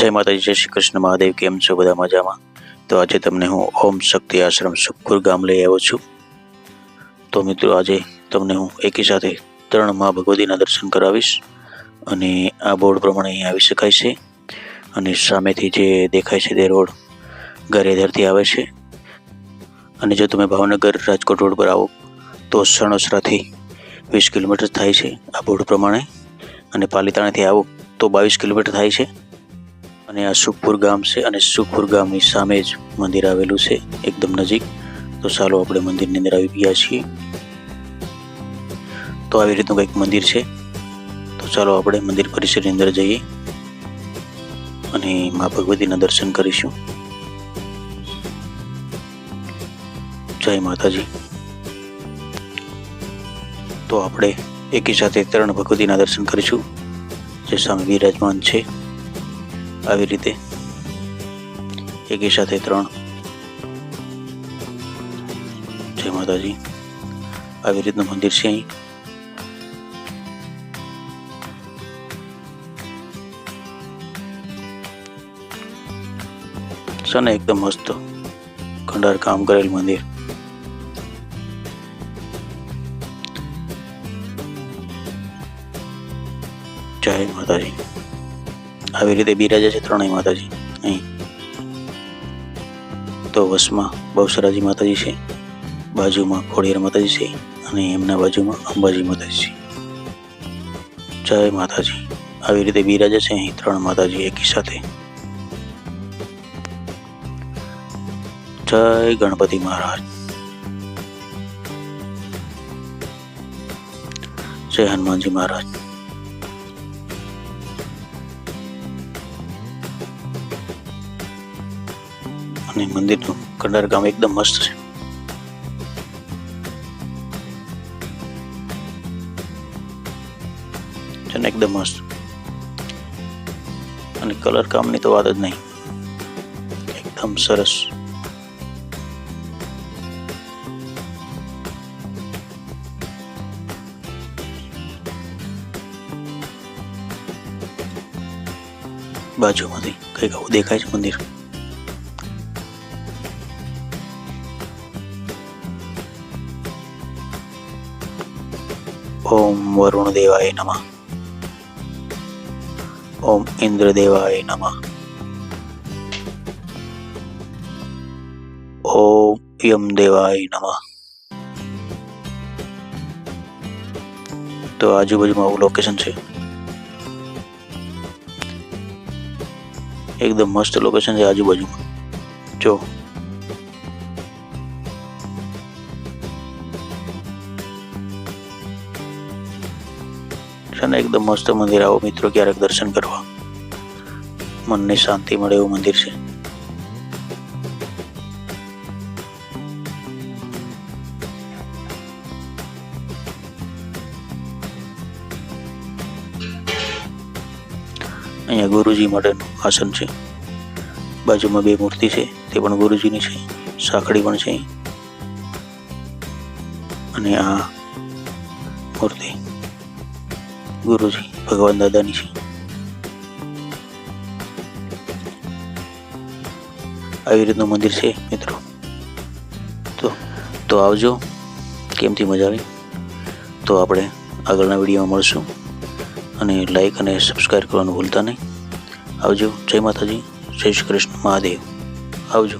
જય માતાજી, જય શ્રી કૃષ્ણ મહાદેવ, કેમ છો બધા મજામાં? તો આજે તમને હું ઓમ શક્તિ આશ્રમ સુખપુર ગામ લઈ આવ્યો છું. તો મિત્રો આજે તમને હું એકી સાથે ત્રણ મા ભગવતીના દર્શન કરાવીશ અને આ બોર્ડ પ્રમાણે અહીં આવી શકાય છે. અને સામેથી જે દેખાય છે તે રોડ ગારિયાધારથી આવે છે. અને જો તમે ભાવનગર રાજકોટ રોડ પર આવો, તો સણોસરાથી વીસ કિલોમીટર થાય છે આ બોર્ડ પ્રમાણે. અને પાલિતાણાથી આવો, તો બાવીસ કિલોમીટર થાય છે. અને આ સુખપુર ગામ છે અને સુખપુર ગામની સામે જ મંદિર આવેલું છે, એકદમ નજીક. તો ચાલો આપણે મંદિરની અંદર આવી ગયા છીએ. તો આવી રીતનું કંઈક મંદિર છે. તો ચાલો આપણે મંદિર પરિસરની અંદર જઈએ અને મા ભગવતીના દર્શન કરીશું. જય માતાજી. તો આપણે એકી સાથે ત્રણ ભગવતીના દર્શન કરીશું. જે સામે વિરાજમાન છે. આવી રીતે એકી સાથે ત્રણ. જય માતાજી. આવી રીતનું મંદિર છે અહીં. છે ને એકદમ મસ્ત ખંડાર કામ કરેલ મંદિર. જય માતાજી. આવી રીતે બિરાજે છે ત્રણેય માતાજી. અહીં. તો વસમાં બહુસરાજી માતાજી છે, બાજુમાં ખોડિયાર માતાજી છે અને એમના બાજુમાં અંબાજી માતાજી છે. જય માતાજી. આવી રીતે બિરાજે છે, અહીં ત્રણ માતાજી એકી સાથે. જય ગણપતિ મહારાજ. જય હનુમાનજી મહારાજ. અને મંદિરનું કંડાર ગામ એકદમ મસ્ત છે. છે એકદમ મસ્ત. અને કલર કામની તો વાત જ નહીં. એકદમ સરસ. બાજુમાંથી કંઈક આવું દેખાય છે મંદિર. ઓમ વરુણ દેવાય નમઃ ઓમ ઇન્દ્ર દેવાય નમઃ ઓમ યમ દેવાય નમઃ તો આજુબાજુમાં આવું લોકેશન છે એકદમ મસ્ત લોકેશન છે આજુબાજુમાં જો છે ને એકદમ મસ્ત મંદિર આવો મિત્રો, ક્યારેક દર્શન કરવા. મનને શાંતિ મળે એવું મંદિર છે. અહીંયા ગુરુજી માટેનું આસન છે. બાજુમાં બે મૂર્તિ છે, તે પણ ગુરુજીની છે સાંકળી પણ છે. અને આ મૂર્તિ. ગુરુજી, ભગવાન દાદાની છે. આવી રીતનું મંદિર છે, મિત્રો. તો તો આવજો. કેમથી મજા આવી? તો આપણે આગળના વિડીયોમાં મળશું. અને લાઈક અને સબસ્ક્રાઈબ કરવાનું ભૂલતા નહીં. આવજો. જય માતાજી. જય શ્રી કૃષ્ણ મહાદેવ. આવજો.